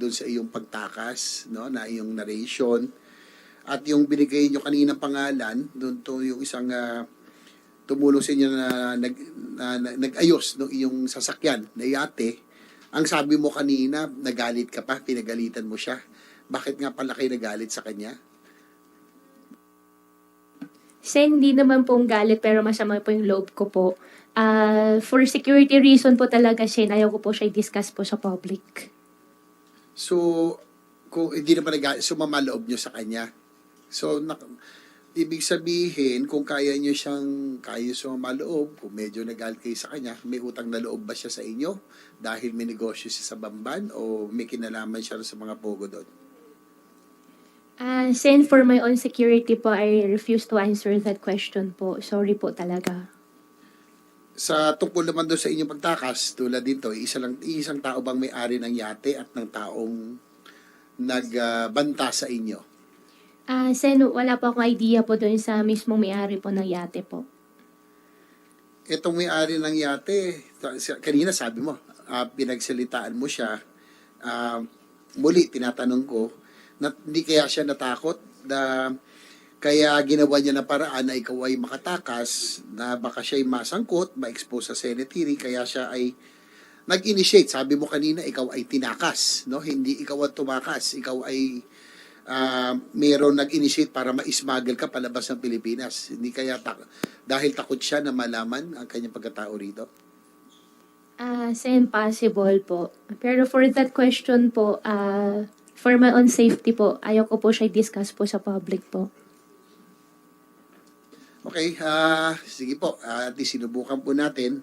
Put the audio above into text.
doon sa iyong pagtakas, no, na iyong narration. At yung binigay nyo kanina pangalan, doon to yung isang ah, tumulong sa inyo na, nag, na, na- nag-ayos ng iyong sasakyan na yate. Ang sabi mo kanina, nagalit ka pa, pinagalitan mo siya. Bakit nga pala kayo nagalit sa kanya? Sen, hindi naman pong galit pero masama po yung loob ko po. Ah, for security reason po talaga, Sen, ayaw ko po siya i-discuss po sa public. So, kung hindi naman nag sumama loob nyo sa kanya. So, nak- ibig sabihin, kung kaya nyo siyang, kaya sumama loob, kung medyo nagalit kayo sa kanya, may utang na loob ba siya sa inyo? Dahil may negosyo siya sa Bamban o may kinalaman siya sa mga pogo doon? Ah, Sen, for my own security po, I refuse to answer that question po. Sorry po talaga. Sa tungkol naman doon sa inyong pagtakas, tulad dito, isa lang, isang tao bang may-ari ng yate at ng taong nagbanta sa inyo? Ah, Sen, wala po akong idea po doon sa mismong may-ari po ng yate po. Itong may-ari ng yate, kanina sabi mo, ah, pinagsalitaan mo siya, ah, muli tinatanong ko, na, hindi kaya siya natakot na kaya ginawa niya na paraan na ikaw ay makatakas, na baka siya ay masangkot, ma-expose sa Senate hearing, kaya siya ay nag-initiate. Sabi mo kanina, ikaw ay tinakas, no? Hindi ikaw ang tumakas, ikaw ay ah, mayroon nag-initiate para ma-smuggle ka palabas ng Pilipinas. Hindi kaya tak- dahil takot siya na malaman ang kanyang pagkatao rito. Ah, Sen, possible po. Pero for that question po, ah, for my own safety po, ayaw ko po siya i-discuss po sa public po. Okay, ah sige po. Ah, at least sinubukan po natin.